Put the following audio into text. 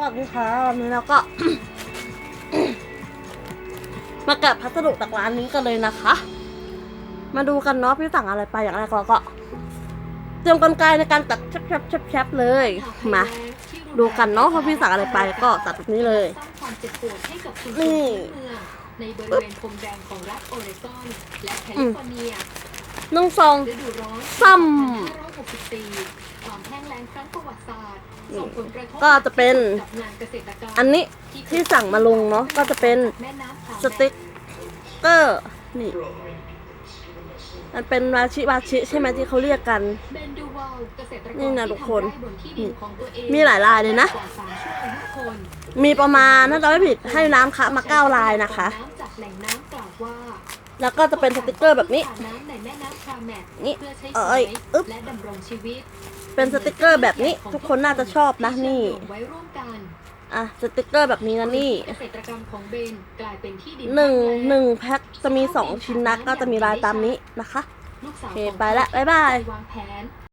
วัสดีค่ะวันนี้เราก็ มาแกะพัสดุจากร้านนี้กันเลยนะคะ มาดูกันเนาะพี่สั่งอะไรไปอย่างแรกเราก็ เตรียมกรรไกรในการตัดแชบๆแชบๆเลยมา ดูกันเนาะว่าพี่สั่งอะไรไปก็ตัดแบบนี้เลยสร้างความเจ็บปวดให้กับชุมชนนี่พื้นเมืองในบริเวณพรมแดนของรัฐโอเรกอนและแคลิฟอร์เนียนึ่งซองฤดูร้อนซ้560ปีความแห้ งแล้งครั้งประวัติศาสตร์ส่งผลกระทบก็จะเป็นกับงานเกษตรกรรมอันนี้ที่สั่งมาลงเนาะก็จะเป็นแม่น้ำขาวสติ๊กเกอร์นี่มันเป็นวาชิวาชิใช่ไหมที่เขาเรียกกันเบนดูวาลเกษตรกรนี่นะที่ทุกคนทำไร่บนที่ดินของตัวเองมีหลายลายเลยนะกว่าสามชั่วอายุคนมีประมาณถ้าเราไม่ผิดให้น้ำคะมาเก้าลายนะคะน้ำจากแหล่งน้ำกล่าวว่าแล้วก็จะเป็นสติกเกอร์แบบนี้น้ำในแม่น้ำคราแมทนี่เพื่อใช้เอ้ใช้ยอึ๊บ และดำรงชีวิตเป็นสติกเกอร์แบบนี้ ทุกคนน่าจะชอบนะนี่ที่เชื่อมโยงไว้ร่วมกันอะสติกเกอร์แบบนี้นะนี่เกษตรกรรมของเบนกลายเป็นที่ดินหนึ่งภาคแล้หนึ่งแพ็คจะมีสองชิ้นนะก็จะมีลายตามนี้นะคะลูกสาวโอเคของไปละบ๊ายบายวางแผน